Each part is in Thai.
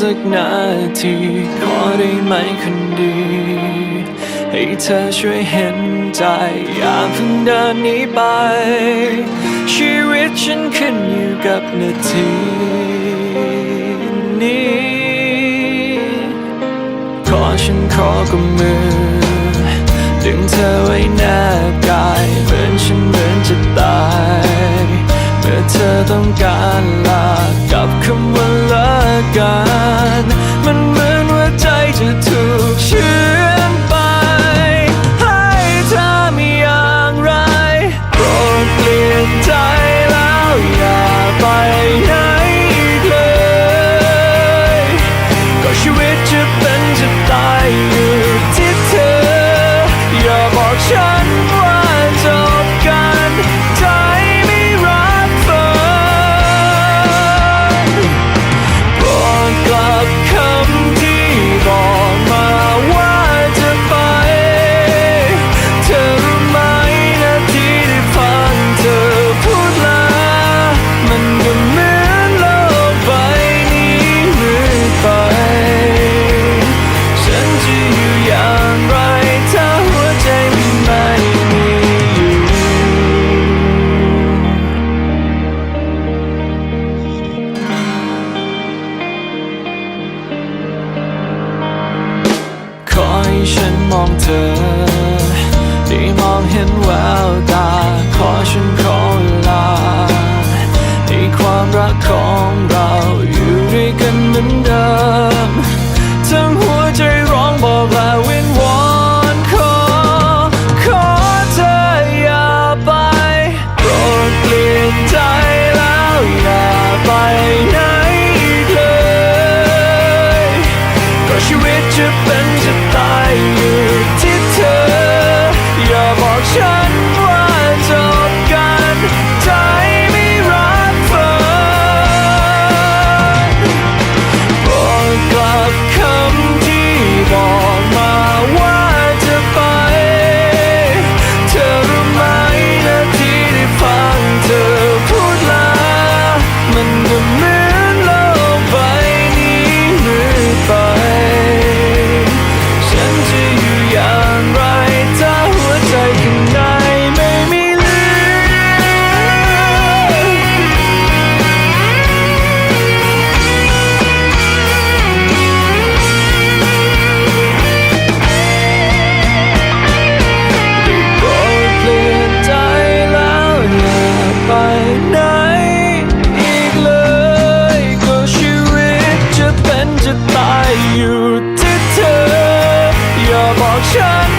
สักนาทีขอได้ไหมคนดี ให้เธอช่วยเห็นใจ อย่าเพิ่งเดินหนีไป ชีวิตฉันขึ้นอยู่กับนาทีนี้ ขอฉันขอกับมือ ดึงเธอไว้หน้ากาย เหมือนฉันเหมือนจะตาย มื่อเธอต้องการลากับคำว่าเลิกกัน มันเหมือนว่าใจจะ you with your ocean.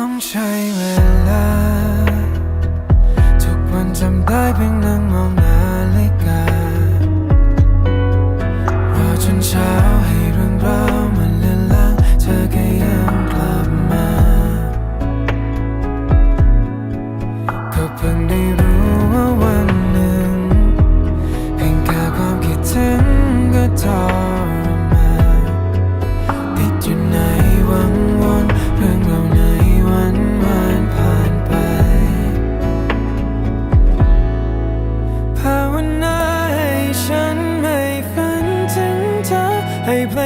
ต้องใช้เวลา ทุกวันจำได้เพียงนั่งมองน้ They play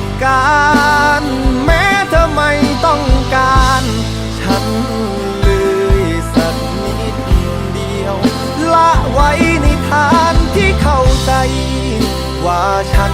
ดการ แม้เธอไม่ต้องการ ฉันเลยสักนิดเดียว ละไว้ในทานที่เข้าใจ ว่าฉัน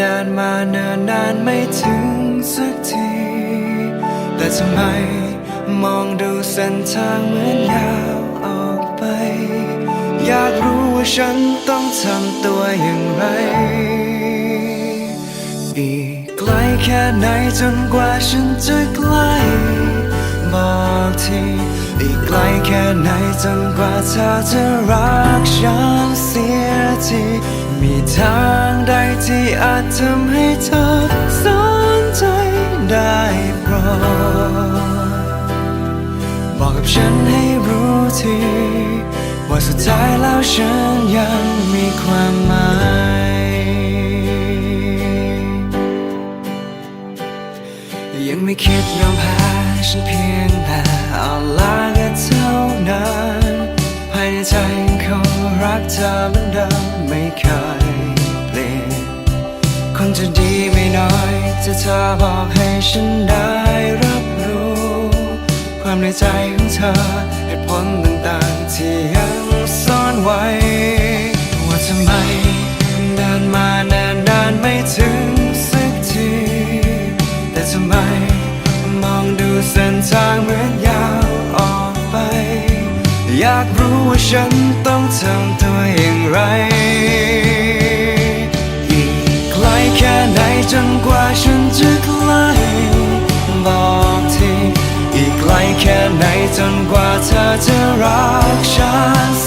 ดินมาเนิ่นนานไม่ถึงสักที แต่ทำไมมองดูเส้นทางเหมือนยาวออกไป อยากรู้ว่าฉันต้องทำตัวอย่างไร อีกไกลแค่ไหนจนกว่าฉันจะใกล้บอกทีอีกไกลแค่ไหนจนกว่าเธอจะรักฉันเสียทีมีทาง ใดที่อาจทำให้เธอสนใจได้โปรดบอกกับฉันให้รู้ทีว่าสุดท้ายแล้วฉันยังมีความหมายยังไม่คิดยอมแพ้ฉันเพียงแต่เอาลาก็เท่านั้นภายในใจยังคงรักเธอเหมือนเดิมไม่เคย จะดีไม่น้อยจะเธอบอกให้ฉันได้รับรู้ ความในใจของเธอเหตุผลต่างๆ ที่ยังซ่อนไว้ ว่าทำไมเดินมานานนานไม่ถึงสักที แต่ทำไมมองดูเส้นทางเหมือนยาวออกไป อยากรู้ว่าฉันต้องทำตัวอย่างไร แค่ไหนจนกว่าฉันจะใกล้บอกทีอีกไกลแค่ไหนจนกว่าเธอจะรักฉัน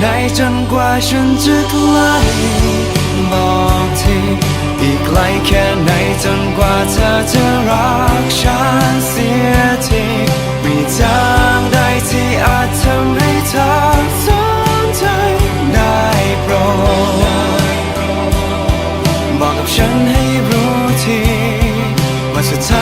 ไหนจนกว่าฉันจะไกลบอกทีอีกไกลแค่ไหนจนกว่าเธอจะรักฉันเสียทีมีทางใดที่อาจทำให้เธอสนใจได้โปรดบอกกับฉันให้รู้ทีว่าสุดท้า